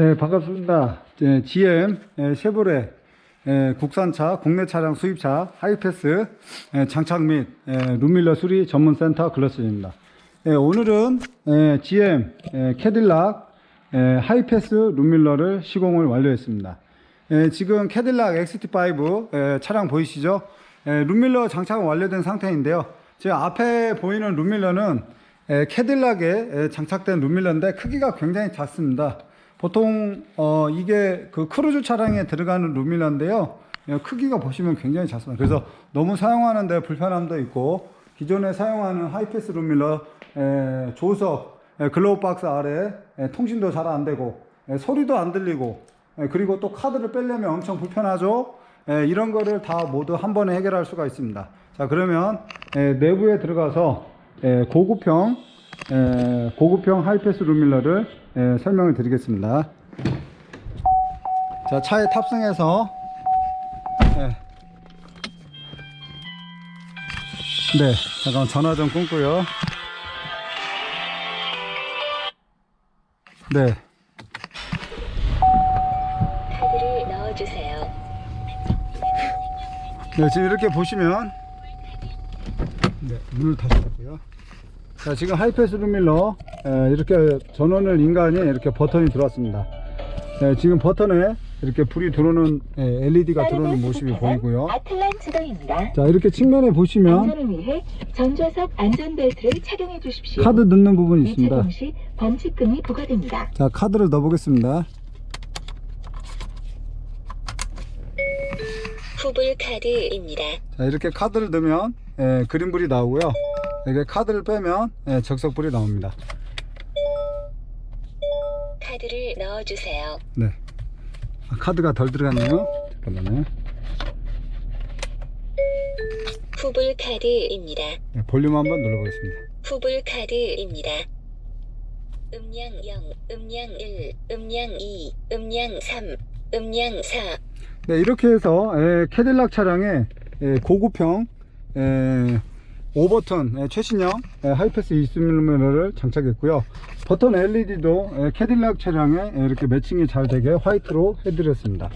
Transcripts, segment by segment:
네, 반갑습니다. 예, GM 예, 쉐보레 예, 국산차, 국내 차량 수입차 하이패스 예, 장착 및 예, 룸밀러 수리 전문센터 글러스입니다. 예, 오늘은 예, GM 예, 캐딜락 예, 하이패스 룸밀러를 시공을 완료했습니다. 예, 지금 캐딜락 XT5 예, 차량 보이시죠? 예, 룸밀러 장착은 완료된 상태인데요. 지금 앞에 보이는 룸밀러는 예, 캐딜락에 예, 장착된 룸밀러인데 크기가 굉장히 작습니다. 보통 어, 이게 그 크루즈 차량에 들어가는 룸밀러인데요. 예, 크기가 보시면 굉장히 작습니다. 그래서 너무 사용하는데 불편함도 있고 기존에 사용하는 하이패스 룸밀러 에, 조석 에, 글로우 박스 아래 에, 통신도 잘 안 되고 에, 소리도 안 들리고 에, 그리고 또 카드를 빼려면 엄청 불편하죠. 에, 이런 거를 다 모두 한 번에 해결할 수가 있습니다. 자 그러면 에, 내부에 들어가서 에, 고급형 에, 고급형 하이패스 룸밀러를 에, 설명을 드리겠습니다. 자 차에 탑승해서 예. 네, 잠깐 전화 좀 끊고요. 네, 카드를 넣어주세요. 네 지금 이렇게 보시면 네, 문을 닫고요. 자, 지금 하이패스 룸밀러 에, 이렇게 전원을 인간이 이렇게 버튼이 들어왔습니다. 네, 지금 버튼에 이렇게 불이 들어오는 에, LED가 들어오는 모습이 보이고요. 자, 이렇게 측면에 보시면. 카드 넣는 부분이 이 있습니다. 범칙금이 부과됩니다. 자, 카드를 넣어 보겠습니다. 후불 카드입니다. 자, 이렇게 카드를 넣으면 예, 그린불이 나오고요. 이렇게 카드를 빼면 예, 적석불이 나옵니다. 카드를 넣어주세요. 네. 아, 카드가 덜 들어갔네요. 잠깐만요. 후불 카드입니다. 네, 볼륨 한번 눌러보겠습니다. 후불 카드입니다. 음량 0, 음량 1, 음량 2, 음량 3, 음량 4. 네, 이렇게 해서 예, 캐딜락 차량에 예, 고급형 예, 5버튼 예, 최신형 예, 하이패스 20mm를 장착했고요. 버튼 LED도 예, 캐딜락 차량에 예, 이렇게 매칭이 잘 되게 화이트로 해드렸습니다.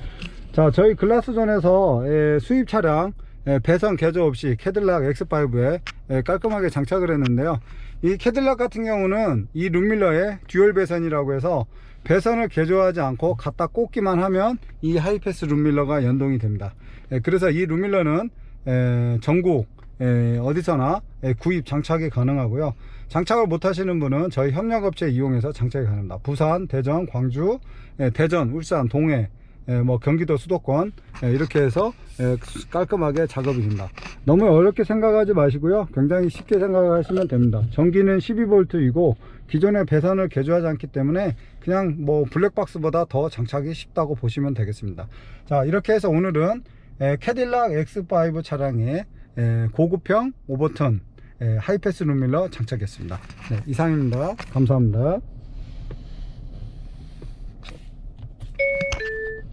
자, 저희 글라스존에서 예, 수입 차량 예, 배선 개조 없이 캐딜락 X5에 예, 깔끔하게 장착을 했는데요. 이 캐딜락 같은 경우는 이 룸밀러의 듀얼 배선이라고 해서 배선을 개조하지 않고 갖다 꽂기만 하면 이 하이패스 룸밀러가 연동이 됩니다. 예, 그래서 이 룸밀러는 에, 전국 에, 어디서나 에, 구입 장착이 가능하고요. 장착을 못 하시는 분은 저희 협력업체 이용해서 장착이 가능합니다. 부산, 대전, 광주, 에, 대전, 울산, 동해, 에, 뭐 경기도 수도권 에, 이렇게 해서 에, 깔끔하게 작업이 됩니다. 너무 어렵게 생각하지 마시고요. 굉장히 쉽게 생각하시면 됩니다. 전기는 12V이고 기존의 배선을 개조하지 않기 때문에 그냥 뭐 블랙박스보다 더 장착이 쉽다고 보시면 되겠습니다. 자 이렇게 해서 오늘은 에, 캐딜락 X5 차량에 에, 고급형 5버튼 에, 하이패스 룸밀러 장착했습니다. 네, 이상입니다. 감사합니다.